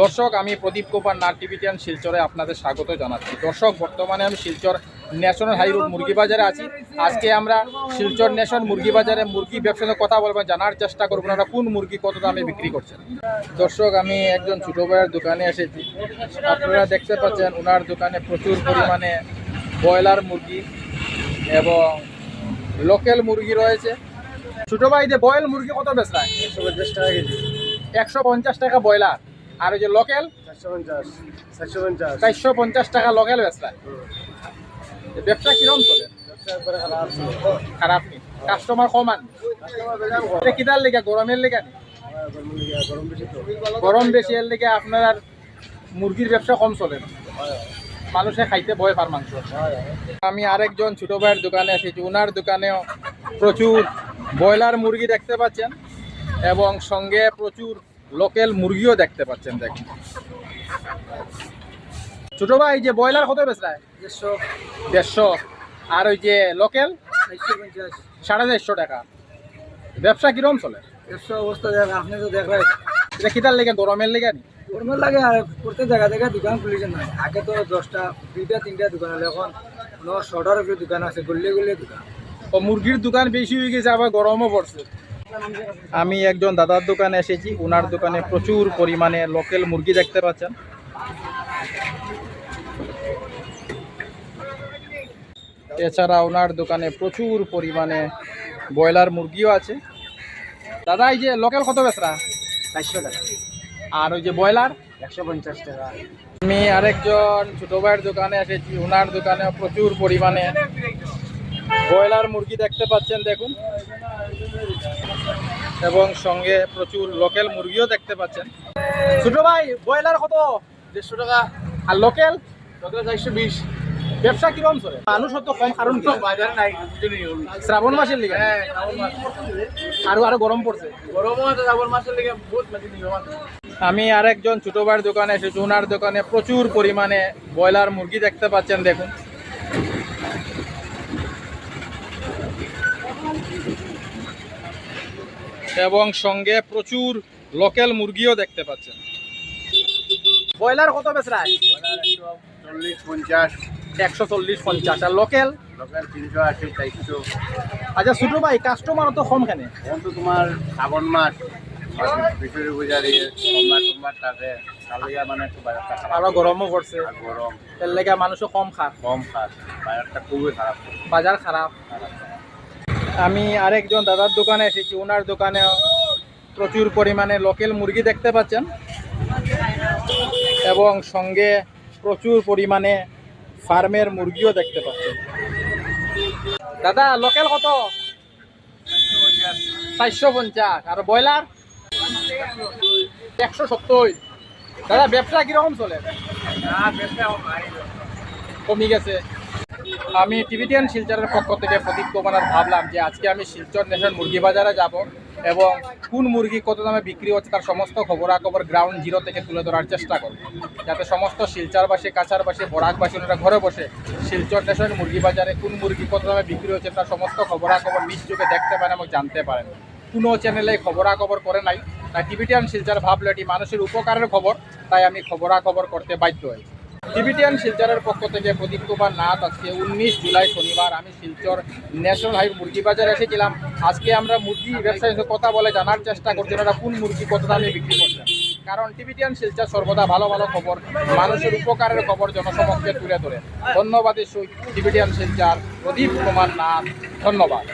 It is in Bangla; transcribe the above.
দর্শক আমি প্রদীপ কুমার নাট টিভিটিয়ান শিলচরে আপনাদের স্বাগত জানাচ্ছি। দর্শক বর্তমানে আমি শিলচর ন্যাশনাল হাই রোড মুরগি বাজারে আছি। আজকে আমরা শিলচর ন্যাশনাল মুরগি বাজারে মুরগি ব্যবসার কথা বলব জানার চেষ্টা করব ওনারা কোন মুরগি কত দামে বিক্রি করছেন। দর্শক আমি একজন ছোট ভাইয়ের দোকানে এসেছি। আপনারা দেখতে পাচ্ছেন ওনার দোকানে প্রচুর পরিমাণে ব্রয়লার মুরগি এবং লোকাল মুরগি রয়েছে। ছোট ভাই যে বয়েল মুরগি কত বেচা একশো পঞ্চাশ টাকা কেজি। একশো পঞ্চাশ টাকা ব্রয়লার। আর ওই যে লোকাল চারশো পঞ্চাশ টাকা লোকাল বেচা ব্যবসা কিরম চলে? খারাপ নেই। কাস্টমার কম আন কাস্টমার বেজার কম। এটা কিদার লেগে? গরমের লেগে নি? গরম বেশি তো। গরম বেশি এর লেগে আপনার আর মুরগির ব্যবসা কম চলে না। মানুষে খাইতে ভয় পার মাংস। আমি আরেকজন ছোট ভাইয়ের দোকানে এসেছি ওনার দোকানেও প্রচুর ব্রয়লার মুরগি দেখতে পাচ্ছেন এবং সঙ্গে প্রচুর লোকাল মুরগিও দেখতে পাচ্ছেন দেখুন। ছোট ভাই যে ব্রয়লার কত বেচরায় দেড়শো। দেড়শো। আর ওই যে লোকাল? সাড়ে চারশো টাকা। ব্যবসা কিরম চলে? দেড়শো অবস্থা দেখ আপনি তো দেখলেন এটা কিতার লেগে গরমের লেগে নি? গরমের লাগে আর প্রত্যেক জায়গা থেকে দোকান খুলেছে না। আগে তো দশটা দুইটা তিনটা দোকান হলে এখন দোকান আছে দোকান। ও মুরগির দোকান বেশি হয়ে গেছে আবার গরমও পড়ছে। আমি একজন দাদার দোকানে এসেছি ওনার দোকানে প্রচুর পরিমাণে লোকাল মুরগি দেখতে পাচ্ছেন। এছাড়া ওনার দোকানে প্রচুর পরিমাণে ব্রয়লার মুরগিও আছে। দাদা এই যে লোকাল কত বেচরা? চারশো টাকা। আর ওই যে ব্রয়লার? একশো পঞ্চাশ টাকা। আমি আরেকজন ছোট ভাইয়ের দোকানে এসেছি ওনার দোকানে প্রচুর পরিমাণে ব্রয়লার মুরগি দেখতে পাচ্ছেন দেখুন। এবং সঙ্গে প্রচুর লোকাল মুরগিও দেখতে পাচ্ছেন। ছোট ভাই ব্রয়লার কত? দেড়শো টাকা। আর লোকাল লোকাল চারশো বিশ। ব্যবসা কীরকম চলে? মানুষ তো কম কারণ কি? বাজার নাই শ্রাবণ মাসের লিগে? আরও আরও গরম পড়ছে? গরমও আছে শ্রাবণ মাসের লেগে বহুত আমি আরেকজন ছোট ভাইয়ের দোকানে এসেছি ওনার দোকানে প্রচুর পরিমাণে ব্রয়লার মুরগি দেখতে পাচ্ছেন দেখুন। এবং সঙ্গে প্রচুর লোকাল মুরগিও দেখতে পাচ্ছেন। ব্রয়লার কত বেচরায় চল্লিশ পঞ্চাশ। একশো চল্লিশ পঞ্চাশ। আর লোকাল লোকাল তিনশো আশি চারশো। আচ্ছা ছোট ভাই কাস্টমার তো কম কেন। এখন তো তোমার শ্রাবণ মাস। বিশুরি পূজা সোমবার সোমবার থাকে। কালিয়া মানে একটু বাজারটা আরও গরমও পড়ছে। গরম। এর লেগে মানুষও কম খায়। কম বাজারটা খুবই খারাপ। বাজার খারাপ। আমি আরেকজন দাদার দোকানে এসেছি ওনার দোকানে প্রচুর পরিমাণে লোকেল মুরগি দেখতে পাচ্ছেন। এবং সঙ্গে প্রচুর পরিমাণে ফার্মের মুরগিও দেখতে পাচ্ছেন। দাদা লোকেল কত? চারশো পঞ্চাশ। আর ব্রয়লার? একশো সত্তর। দাদা ব্যবসা কীরকম চলে? কমে গেছে। আমি টিভিটিয়ান শিলচরের পক্ষ থেকে প্রদীপ কুমার ভাবলাম যে আজকে আমি শিলচর ন্যাশনাল মুরগি বাজারে যাব এবং কোন মুরগি কত দামে বিক্রি হচ্ছে তার সমস্ত খবরাখবর গ্রাউন্ড জিরো থেকে তুলে ধরার চেষ্টা করব। যাতে সমস্ত শিলচরবাসী, কাছারবাসী, বরাকবাসী ওনারা ঘরে বসে শিলচর ন্যাশনাল মুরগি বাজারে কোন মুরগি কত দামে বিক্রি হচ্ছে তার সমস্ত খবরাখবর নিজ চোখে দেখতে পারেন এবং জানতে পারেন। কোনো চ্যানেলে খবরাখবর করে নাই, তাই টিভিটিয়ান শিলচর ভাবলো এটি মানুষের উপকারের খবর, তাই আমি খবরাখবর করতে বাধ্য হই টিভিটিয়ান শিলচরের পক্ষ থেকে প্রদীপ কুমার নাথ, আজকে উনিশ জুলাই শনিবার আমি শিলচর ন্যাশনাল হাই মুরগি বাজারে এসেছিলাম। আজকে আমরা মুরগি ব্যবসায়ীর সাথে কথা বলে জানার চেষ্টা করছি ওরা কোন মুরগি কত দামে বিক্রি করছেন। কারণ টিভিটিয়ান শিলচর সর্বদা ভালো ভালো খবর, মানুষের উপকারের খবর জনসমক্ষে তুলে ধরে। ধন্যবাদ টিভিটিয়ান শিলচর প্রদীপ কুমার নাথ, ধন্যবাদ।